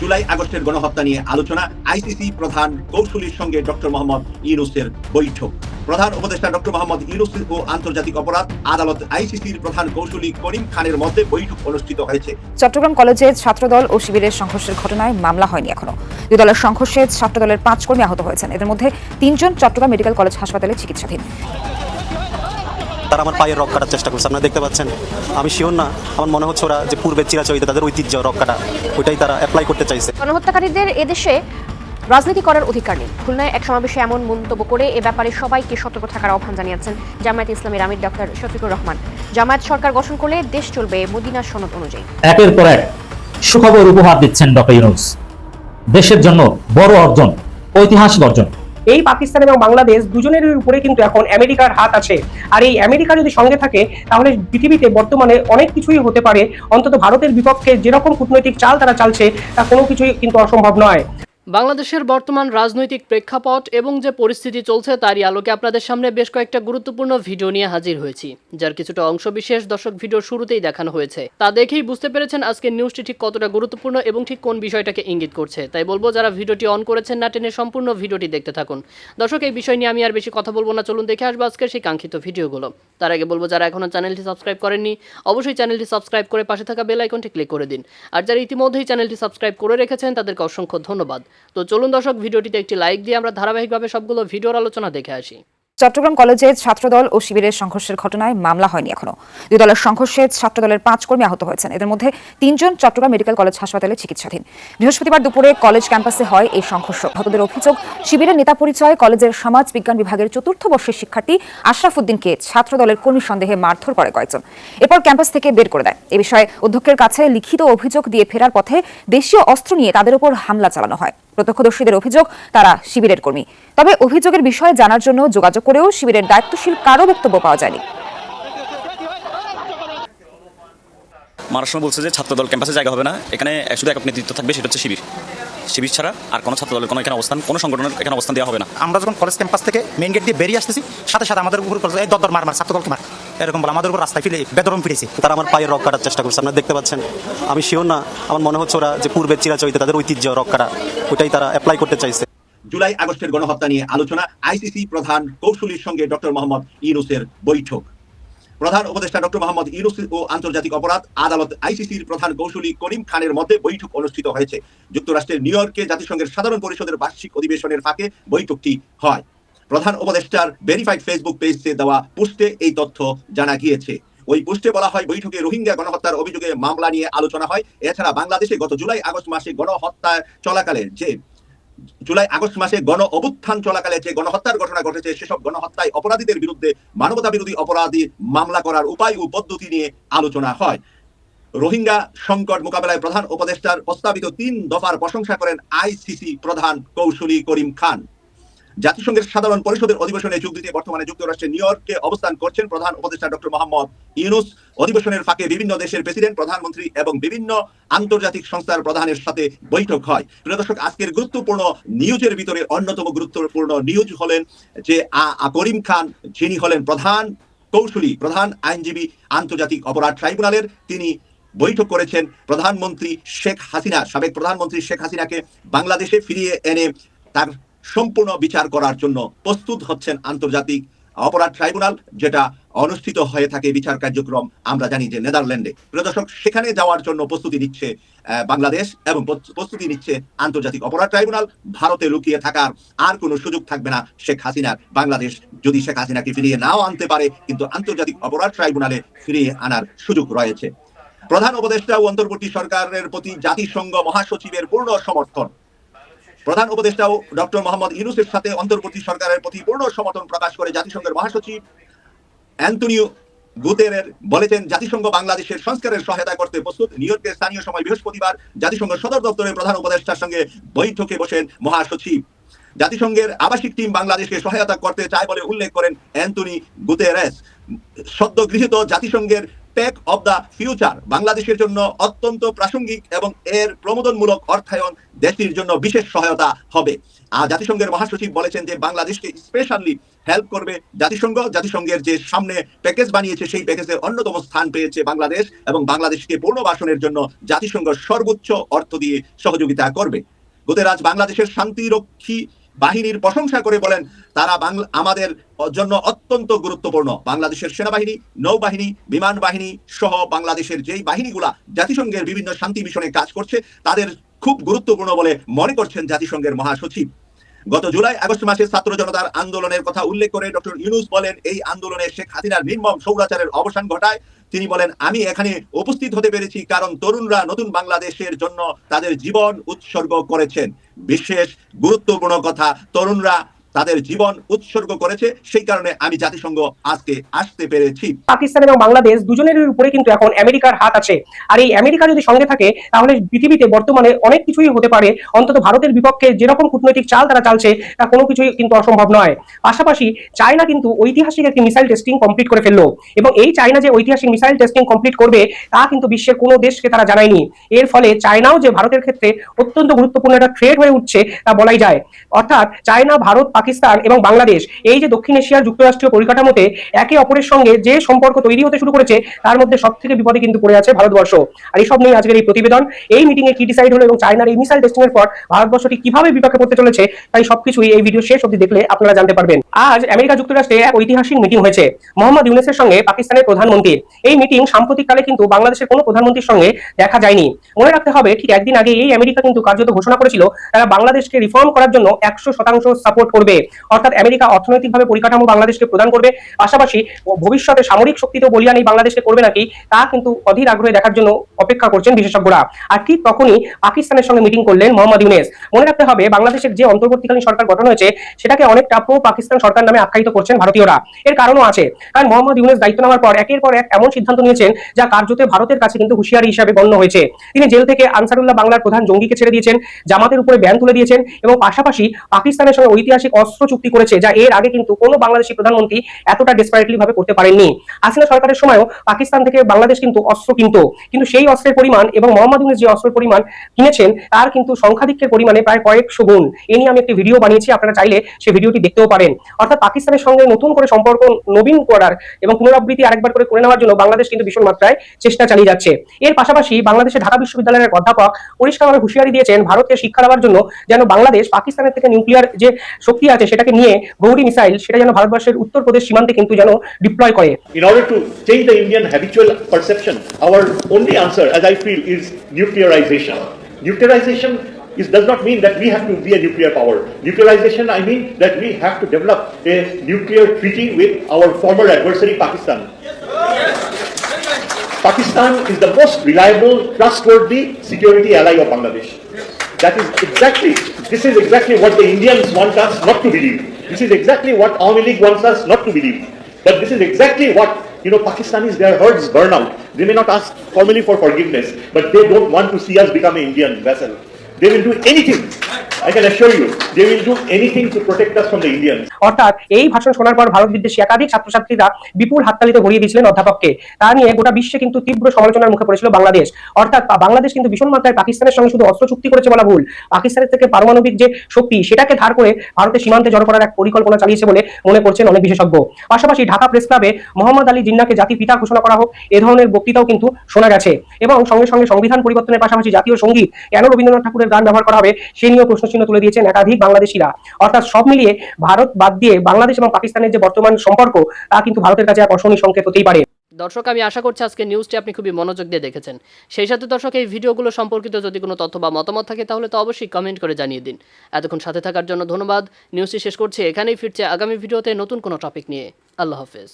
জুলাই আগস্টের গণহত্যা নিয়ে আলোচনা, আইসিসি প্রধান কৌশলীর সঙ্গে ডক্টর মোহাম্মদ ইউনুসের বৈঠক। প্রধান উপদেষ্টা ডক্টর মোহাম্মদ ইউনুস ও আন্তর্জাতিক অপরাধ আদালত আইসিসির প্রধান কৌশলী করিম খানের মধ্যে বৈঠক অনুষ্ঠিত হয়েছে। চট্টগ্রাম কলেজে ছাত্রদল ও শিবিরের সংঘর্ষের ঘটনায় মামলা হয়নি এখনও। দুই দলের সংঘর্ষে ছাত্রদলের পাঁচ কর্মী আহত হয়েছেন। এদের মধ্যে তিনজন চট্টগ্রাম মেডিকেল কলেজ হাসপাতালে চিকিৎসাধীন। তারা আমার পায়ের রক কাটার চেষ্টা করছে। আপনারা দেখতে পাচ্ছেন? আমি শিওর না আমার মনে হচ্ছে ওরা যে পূর্বের চিরাচরিত তাদের ঐতিহ্য রক কাটা ওইটাই তারা অ্যাপ্লাই করতে চাইছে। গণহত্যাকারীদের এদেশে রাজনীতি করার অধিকার নেই। খুলনায় এক সমাবেশে এমন মন্তব্য করে এ ব্যাপারে সবাইকে সতর্ক থাকার আহ্বান জানিয়েছেন জামায়াত ইসলামের আমির ডক্টর শফিকুর রহমান। জামায়াত সরকার গঠন করলে দেশ চলবে মদিনার সনদ অনুযায়ী। একের পর এক সুখবর উপহার দিচ্ছেন ডক্টর ইউনুস। দেশের জন্য বড় অর্জন ঐতিহাসিক অর্জন। এই পাকিস্তান এবং বাংলাদেশ দুজনের উপরে কিন্তু এখন আমেরিকার হাত আছে। আর এই আমেরিকা যদি সঙ্গে থাকে, তাহলে পৃথিবীতে বর্তমানে অনেক কিছুই হতে পারে। অন্তত ভারতের বিপক্ষে যেরকম কূটনৈতিক চাল তারা চালছে, তা কোনো কিছুই কিন্তু অসম্ভব নয়। বাংলাদেশের বর্তমান রাজনৈতিক প্রেক্ষাপট এবং যে পরিস্থিতি চলছে তারই আলোকে আপনাদের সামনে বেশ কয়েকটা গুরুত্বপূর্ণ ভিডিও নিয়ে হাজির হয়েছি, যার কিছুটা অংশ বিশেষ দর্শক ভিডিওর শুরুতেই দেখানো হয়েছে। তা দেখেই বুঝতে পেরেছেন আজকে নিউজটি ঠিক কতটা গুরুত্বপূর্ণ এবং ঠিক কোন বিষয়টাকে ইঙ্গিত করছে। তাই বলব, যারা ভিডিওটি অন করেছেন না টেনে সম্পূর্ণ ভিডিওটি দেখতে থাকুন। দর্শক, এই বিষয় নিয়ে আমি আর বেশি কথা বলব না। চলুন দেখে আসব আজকে সেই কাঙ্ক্ষিত ভিডিওগুলো। তার আগে বলব, যারা এখনও চ্যানেলটি সাবস্ক্রাইব করেননি, অবশ্যই চ্যানেলটি সাবস্ক্রাইব করে পাশে থাকা বেল আইকনটি ক্লিক করে দিন। আর যারা ইতিমধ্যেই চ্যানেলটি সাবস্ক্রাইব করে রেখেছেন, তাদেরকে অসংখ্য ধন্যবাদ। তো চলুন দর্শক, ভিডিওটিতে একটি লাইক দিয়ে আমরা ধারাবাহিকভাবে সবগুলো ভিডিওর আলোচনা দেখে আসি। চট্টগ্রাম কলেজে ছাত্রদল ও শিবিরের সংঘর্ষের ঘটনায় মামলা হয়নি এখনও। দুই দলের সংঘর্ষে ছাত্রদলের পাঁচ কর্মী আহত হয়েছেন। এদের মধ্যে তিনজন চট্টগ্রাম মেডিকেল কলেজ হাসপাতালে চিকিৎসাধীন। বৃহস্পতিবার দুপুরে কলেজ ক্যাম্পাসে হয় এই সংঘর্ষ। আহতদের অভিযোগ, শিবিরের নেতা পরিচয় কলেজের সমাজ বিজ্ঞান বিভাগের চতুর্থ বর্ষের শিক্ষার্থী আশরাফ উদ্দিনকে ছাত্রদলের কর্মী সন্দেহে মারধর করে কয়েকজন। এরপর ক্যাম্পাস থেকে বের করে দেয়। এ বিষয়ে অধ্যক্ষের কাছে লিখিত অভিযোগ দিয়ে ফেরার পথে দেশীয় অস্ত্র নিয়ে তাদের উপর হামলা চালানো হয়। প্রত্যক্ষদর্শীদের অভিযোগ, তারা শিবিরের কর্মী। তবে অভিযোগের বিষয়ে জানার জন্য যোগাযোগ করেও শিবিরের দায়িত্বশীল কারও বক্তব্য পাওয়া যায়নি। মারার সময় বলছে যে ছাত্রদল ক্যাম্পাসে জায়গা হবে না। এখানে শুধু এক নেতৃত্ব থাকবে, সেটা হচ্ছে শিবির। শিবির ছাড়া আর কোনো ছাত্রদলের কোনো এখানে অবস্থান কোনো সংগঠনের এখানে অবস্থান দেওয়া হবে না। আমরা যখন কলেজ ক্যাম্পাস থেকে মেইন গেট দিয়ে বেরিয়ে আসতেছি সাথে সাথে আমাদের উপর এই দর মার মার ছাত্রদলকে মার। এরকম বলে আমাদের উপর রাস্তায় ফিরে বেদরম ফিরেছে। তারা আমার পায়ের রক কাটার চেষ্টা করছে আপনারা দেখতে পাচ্ছেন। আমি শিওর না আমার মনে হচ্ছে ওরা যে পূর্বের চিরাচরিত তাদের ঐতিহ্য রক কাটা ওইটাই তারা অ্যাপ্লাই করতে চাইছে। জুলাই আগস্টের গণহত্যা নিয়ে আলোচনা আইসিসি প্রধান কৌশলীর সঙ্গে ডক্টর মোহাম্মদ ইউনুসের বৈঠক। প্রধান উপদেষ্টা ডক্টর মোহাম্মদ ইউনুস ও আন্তর্জাতিক অপরাধ আদালত আইসিসির প্রধান কৌশলী করিম খানের মধ্যে বৈঠক অনুষ্ঠিত হয়েছে। যুক্তরাষ্ট্রের নিউ ইয়র্কে জাতিসংঘের সাধারণ পরিষদের বার্ষিক অধিবেশনের ফাঁকে বৈঠকটি হয়। প্রধান উপদেষ্টার ভেরিফাইড ফেসবুক পেজে দেওয়া পোস্টে এই তথ্য জানা গিয়েছে। ওই পোস্টে বলা হয়, বৈঠকে রোহিঙ্গা গণহত্যার অভিযোগে মামলা নিয়ে আলোচনা হয়। এছাড়া বাংলাদেশে গত জুলাই আগস্ট মাসে গণহত্যা চলাকালে যে জুলাই আগস্ট মাসে গণ অভ্যুত্থান চলাকালে যে গণহত্যার ঘটনা ঘটেছে, সেসব গণহত্যায় অপরাধীদের বিরুদ্ধে মানবতা বিরোধী অপরাধী মামলা করার উপায় ও পদ্ধতি নিয়ে আলোচনা হয়। রোহিঙ্গা সংকট মোকাবেলায় প্রধান উপদেষ্টার প্রস্তাবিত তিন দফার প্রশংসা করেন আইসিসি প্রধান কৌশলী করিম খান। জাতিসংঘের সাধারণ পরিষদের অধিবেশনে যোগ দিতে বর্তমানে যুক্তরাষ্ট্রের নিউ ইয়র্কে অবস্থান করছেন প্রধান উপদেষ্টা ডক্টর মোহাম্মদ ইউনুস। অধিবেশনের ফাঁকে বিভিন্ন দেশের প্রেসিডেন্ট, প্রধানমন্ত্রী এবং বিভিন্ন আন্তর্জাতিক সংস্থার প্রধানের সাথে বৈঠক হয়। প্রিয় দর্শক, আজকের গুরুত্বপূর্ণ নিউজের ভিতরে অন্যতম গুরুত্বপূর্ণ নিউজ হলেন যে করিম খান, যিনি হলেন প্রধান কৌশলী, প্রধান আইনজীবী আন্তর্জাতিক অপরাধ ট্রাইব্যুনালের, তিনি বৈঠক করেছেন প্রধানমন্ত্রী শেখ হাসিনা, সাবেক প্রধানমন্ত্রী শেখ হাসিনাকে বাংলাদেশে ফিরিয়ে এনে তার সম্পূর্ণ বিচার করার জন্য প্রস্তুত হচ্ছেন আন্তর্জাতিক অপরাধ ট্রাইব্যুনাল, যেটা অনুষ্ঠিত হয়ে থাকে বিচার কার্যক্রম। আমরা জানি যে নেদারল্যান্ডে। প্রিয় দর্শক, সেখানে যাওয়ার জন্য প্রস্তুতি নিচ্ছে বাংলাদেশ এবং প্রস্তুতি নিচ্ছে আন্তর্জাতিক অপরাধ ট্রাইব্যুনাল। ভারতে লুকিয়ে থাকার আর কোনো সুযোগ থাকবে না শেখ হাসিনার। বাংলাদেশ যদি শেখ হাসিনাকে ফিরিয়ে নাও আনতে পারে, কিন্তু আন্তর্জাতিক অপরাধ ট্রাইব্যুনালে ফিরিয়ে আনার সুযোগ রয়েছে। প্রধান উপদেষ্টা ও অন্তর্বর্তী সরকারের প্রতি জাতিসংঘ মহাসচিবের পূর্ণ সমর্থন। প্রধান উপদেষ্টাও ডক্টর মোহাম্মদ ইউনুসের সাথে অন্তর্বর্তী সরকারের প্রতি পূর্ণ সমর্থন প্রকাশ করে জাতিসংঘের মহাসচিব অ্যান্টনিও গুতেরের বলেছেন, জাতিসংঘ বাংলাদেশের সংস্কারের সহায়তা করতে প্রস্তুত। নিউ ইয়র্কের স্থানীয় সময় বৃহস্পতিবার জাতিসংঘ সদর দপ্তরের প্রধান উপদেষ্টার সঙ্গে বৈঠকে বসেন মহাসচিব। জাতিসংঘের আবাসিক টিম বাংলাদেশকে সহায়তা করতে চায় বলে উল্লেখ করেন অ্যান্টনি গুতেরেস। সদ্য গৃহীত জাতিসংঘের টেক অব দ্য ফিউচার বাংলাদেশের জন্য অত্যন্ত প্রাসঙ্গিক এবং এর প্রমোদনমূলক অর্থায়ন দেশটির জন্য বিশেষ সহায়তা হবে। আর জাতিসংঘের মহাসচিব বলেছেন যে, বাংলাদেশকে স্পেশালি হেল্প করবে জাতিসংঘ। জাতিসংঘের যে সামনে প্যাকেজ বানিয়েছে, সেই প্যাকেজের অন্যতম স্থান পেয়েছে বাংলাদেশ এবং বাংলাদেশকে পুনর্বাসনের জন্য জাতিসংঘ সর্বোচ্চ অর্থ দিয়ে সহযোগিতা করবে। গুতেরাজ বাংলাদেশের শান্তিরক্ষী বাহিনীর প্রশংসা করে বলেন, তারা বাংলা, আমাদের জন্য অত্যন্ত গুরুত্বপূর্ণ। বাংলাদেশের সেনাবাহিনী, নৌবাহিনী, বিমান বাহিনী সহ বাংলাদেশের যেই বাহিনীগুলা জাতিসংঘের বিভিন্ন শান্তি মিশনে কাজ করছে, তাদের খুব গুরুত্বপূর্ণ বলে মনে করছেন জাতিসংঘের মহাসচিব। গত জুলাই, আগস্ট মাসে ছাত্র জনতার আন্দোলনের কথা উল্লেখ করে ডক্টর ইউনুস বলেন, এই আন্দোলনে শেখ হাসিনার নির্মম সৌরাচারের অবসান ঘটায়। তিনি বলেন, আমি এখানে উপস্থিত হতে পেরেছি কারণ তরুণরা নতুন বাংলাদেশের জন্য তাদের জীবন উৎসর্গ করেছেন। বিশেষ গুরুত্বপূর্ণ কথা, তরুণরা তাদের জীবন উৎসর্গ করেছে, সেই কারণে আমি জাতিসংঘ আজকে আসতে পেরেছি। পাকিস্তান এবং বাংলাদেশ দুজনের উপরে কিন্তু এখন আমেরিকার হাত আছে। আর এই আমেরিকা যদি সঙ্গে থাকে, তাহলে পৃথিবীতে বর্তমানে অনেক কিছুই হতে পারে। অন্তত ভারতের বিপক্ষে যেরকম কূটনৈতিক চাল তারা চালছে, তা কোনো কিছুই কিন্তু অসম্ভব নয়। পাশাপাশি চায়না কিন্তু ঐতিহাসিক একটি মিসাইল টেস্টিং কমপ্লিট করে ফেলল। এবং এই চায়না যে ঐতিহাসিক মিসাইল টেস্টিং কমপ্লিট করবে, তা কিন্তু বিশ্বের কোনো দেশকে তারা জানায়নি। এর ফলে চায়নাও যে ভারতের ক্ষেত্রে অত্যন্ত গুরুত্বপূর্ণ একটা থ্রেট হয়ে উঠছে, তা বলাই যায়। অর্থাৎ চায়না, ভারত, পাকিস্তান এবং বাংলাদেশ, এই যে দক্ষিণ এশিয়ার যুক্তরাষ্ট্রীয় পরিকাঠামোতে একে অপরের সঙ্গে যে সম্পর্ক তৈরি হতে শুরু করেছে, তার মধ্যে সব থেকে বিপদে কিন্তু পড়ে আছে ভারতবর্ষ। আর এইসব নিয়ে আজকের এই প্রতিবেদন, এই মিটিং এ কি ডিসাইড হলো এবং চায়নার এই মিসাইল টেস্টিং এর পর ভারতবর্ষটি কীভাবে বিপাকে পড়তে চলেছে, তাই সবকিছুই এই ভিডিও শেষ অবধি দেখলে আপনারা জানতে পারবেন। আজ আমেরিকা যুক্তরাষ্ট্রে এক ঐতিহাসিক মিটিং হয়েছে, মোহাম্মদ ইউনেসের সঙ্গে পাকিস্তানের প্রধানমন্ত্রীর এই মিটিং সাম্প্রতিককালে কিন্তু বাংলাদেশের কোনো প্রধানমন্ত্রীর সঙ্গে দেখা যায়নি। মনে রাখতে হবে, ঠিক একদিন আগে এই আমেরিকা কিন্তু কার্যত ঘোষণা করেছিল, তারা বাংলাদেশকে রিফর্ম করার জন্য একশো শতাংশ সাপোর্ট করবে। অর্থাৎ আমেরিকা অর্থনৈতিকভাবে পরিকাঠামো বাংলাদেশকে প্রদান করবে। পাশাপাশি ভবিষ্যতে সামরিক শক্তি তো বলিয়ান এই বাংলাদেশকে করবে নাকি, তা কিন্তু অধীর আগ্রহে দেখার জন্য অপেক্ষা করছেন বিশেষজ্ঞরা। আর ঠিক তখনই পাকিস্তানের সঙ্গে মিটিং করলেন মোহাম্মদ ইউনেস। মনে রাখতে হবে, বাংলাদেশের যে অন্তর্বর্তীকালীন সরকার গঠন হয়েছে, সেটাকে অনেকটা প্রো পাকিস্তান সরকার নামে আখ্যায়িত করছেন ভারতীয়রা। এর কারণও আছে। কারণ মোহাম্মদ ইউনেস দায়িত্ব নেওয়ার পর একের পর এক এমন সিদ্ধান্ত নিয়েছেন, যা কার্যতে ভারতের কাছে কিন্তু হুঁশিয়ারি হিসাবে গণ্য হয়েছে। তিনি জেল থেকে আনসারুল্লাহ বাংলার প্রধান জঙ্গিকে ছেড়ে দিয়েছেন, জামাতের উপরে ব্যান তুলে দিয়েছেন এবং পাশাপাশি পাকিস্তানের সঙ্গে ঐতিহাসিক অস্ত্র চুক্তি করেছে, যা এর আগে কিন্তু কোনো বাংলাদেশি প্রধানমন্ত্রী এতটা ডেসপারেটলি ভাবে করতে পারেননি। হাসিনা সরকারের সময়ও পাকিস্তান থেকে বাংলাদেশ কিন্তু অস্ত্র কিনতো। কিন্তু সেই অস্ত্রের পরিমাণ এবং মোহাম্মদ ইউনুস যে অস্ত্রের পরিমাণ কিনেছেন, তার কিন্তু সংখ্যাধিক্যের পরিমাণে প্রায় কয়েকশো গুণ। এ নিয়ে আমি একটি ভিডিও বানিয়েছি, আপনারা চাইলে সেই ভিডিওটি দেখতেও পারেন। অর্থাৎ পাকিস্তানের সঙ্গে নতুন করে সম্পর্ক নবীন করার এবং পুনরাবৃত্তি আরেকবার করে করে নেওয়ার জন্য বাংলাদেশ কিন্তু ভীষণ মাত্রায় চেষ্টা চালিয়ে যাচ্ছে। এর পাশাপাশি বাংলাদেশের ঢাকা বিশ্ববিদ্যালয়ের অধ্যাপক পরিষ্কারভাবে হুঁশিয়ারি দিয়েছেন, ভারতকে শিক্ষা দেওয়ার জন্য যেন বাংলাদেশ পাকিস্তানের থেকে নিউক্লিয়ার যে শক্তি আছে সেটাকে নিয়ে গৌরী মিসাইল সেটা যেন ভারতবর্ষের উত্তরপ্রদেশ সীমান্তে কিন্তু যেন ডিপ্লয় করে change the Indian habitual perception, our only answer, as I feel, is nuclearization. Nuclearization is, does not mean that we have to be a nuclear power. Nuclearization, I mean that we have to develop a nuclear treaty with our former adversary, Pakistan. Pakistan is the most reliable, trustworthy security ally of Bangladesh. That is exactly, this is exactly what the Indians want us not to believe. This is exactly what Awami League wants us not to believe. But this is exactly what, you know, Pakistanis, their herds burn out. They may not ask formally for forgiveness, but they don't want to see us become an Indian vessel. They will do anything, I can assure you, they will do anything to protect us from the Indians. অর্থাৎ এই ভাষণ শোনার পর ভারত বিদ্বেষী একাধিক ছাত্রছাত্রীরা বিপুল হাততালিতে ভরিয়ে দিয়েছিলেন অধ্যাপককে। তা নিয়ে গোটা বিশ্বে কিন্তু তীব্র সমালোচনার মুখে পড়েছিল বাংলাদেশ। অর্থাৎ বাংলাদেশ কিন্তু ভীষণ মাত্রায় পাকিস্তানের সঙ্গে শুধু অস্ত্র চুক্তি করেছে বলা ভুল। পাকিস্তানের থেকে পারমাণবিক যে শক্তি সেটাকে ধার করে ভারতের সীমান্তে জড়ো করার এক পরিকল্পনা চালিয়েছে বলে মনে করছেন অনেক বিশেষজ্ঞ। পাশাপাশি ঢাকা প্রেস ক্লাবে মোহাম্মদ আলী জিন্নাকে জাতির পিতা ঘোষণা করা হোক এ ধরনের বক্তৃতাও কিন্তু শোনা গেছে। এবং সঙ্গে সঙ্গে সংবিধান পরিবর্তনের পাশাপাশি জাতীয় সংগীত কেন রবীন্দ্রনাথ ঠাকুরের গান ব্যবহার করা হবে সে নিয়েও প্রশ্নচিহ্ন তুলে দিয়েছেন একাধিক বাংলাদেশিরা। অর্থাৎ সব মিলিয়ে ভারত বাদ দিয়ে বাংলাদেশ এবং পাকিস্তানের যে বর্তমান সম্পর্ক, তা কিন্তু ভারতের কাছে এক অশনি সংকেত হতেই পারে। দর্শক, আমি আশা করছি আজকে নিউজটি আপনি খুবই মনোযোগ দিয়ে দেখেছেন। সেই সাথে দর্শক, এই ভিডিওগুলো সম্পর্কিত যদি কোনো তথ্য বা মতামত থাকে, তাহলে তো অবশ্যই কমেন্ট করে জানিয়ে দিন। এতক্ষণ সাথে থাকার জন্য ধন্যবাদ। নিউজটি শেষ করছি, এখানেই ফিরছে আগামী ভিডিওতে নতুন কোনো টপিক নিয়ে। আল্লাহ হাফেজ।